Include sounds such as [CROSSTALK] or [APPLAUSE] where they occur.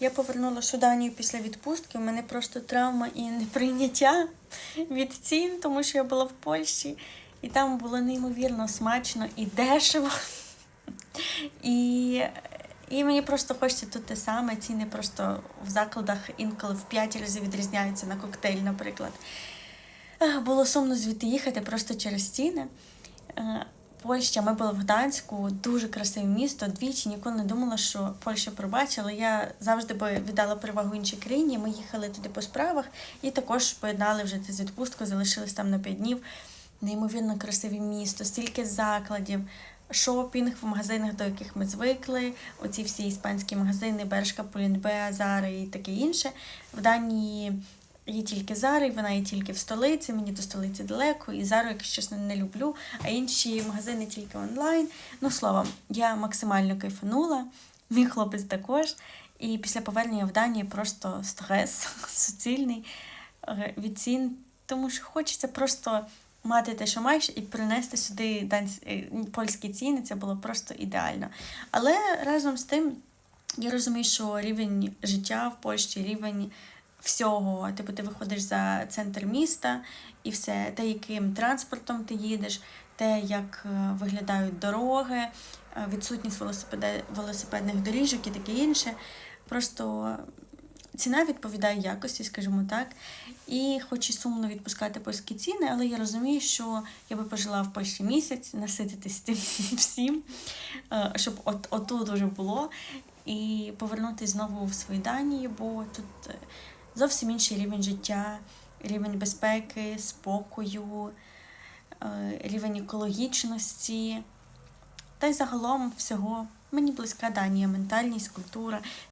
Я повернулася у Данію після відпустки. У мене просто травма і неприйняття від цін, тому що я була в Польщі, і там було неймовірно смачно і дешево. І, і мені просто хочеться тут те саме. Ціни просто в закладах інколи в 5 разів відрізняються на коктейль, наприклад. Було сумно звідти їхати просто через ціни. Польща, ми були в Гданську, дуже красиве місто. Двічі ніколи не думала, що Польща пробачила. Я завжди би віддала перевагу іншій країні. Ми їхали туди по справах і також поєднали вже це з відпусткою, залишились там на 5 днів. Неймовірно красиве місто, стільки закладів, шопінг в магазинах, до яких ми звикли. Оці всі іспанські магазини, Бершка, Полінбе, Зари і таке інше. В Данії Є тільки Зари, вона є тільки в столиці, мені до столиці далеко, і Зару, якщо чесно, не люблю, а інші магазини тільки онлайн. Ну, словом, я максимально кайфанула, мій хлопець також. І після повернення в Данії просто стрес [LAUGHS] суцільний е, від цін, тому що хочеться просто мати те, що маєш, і принести сюди дансь- е, польські ціни. Це було просто ідеально. Але разом з тим я розумію, що рівень життя в Польщі, рівень всього. Типу, ти виходиш за центр міста і все, те, яким транспортом ти їдеш, те, як е, виглядають дороги, е, відсутність велосипедних доріжок і таке інше. Просто ціна відповідає якості, скажімо так. І хоч і сумно відпускати польські ціни, але я розумію, що я би пожила в Польщі місяць, насититись тим [LAUGHS] всім, е, щоб от отут уже було, і повернутися знову в свої Данії, бо тут зовсім інший рівень життя, рівень безпеки, спокою, е, рівень екологічності. Та й загалом всього мені близька Данія, ментальність, культура.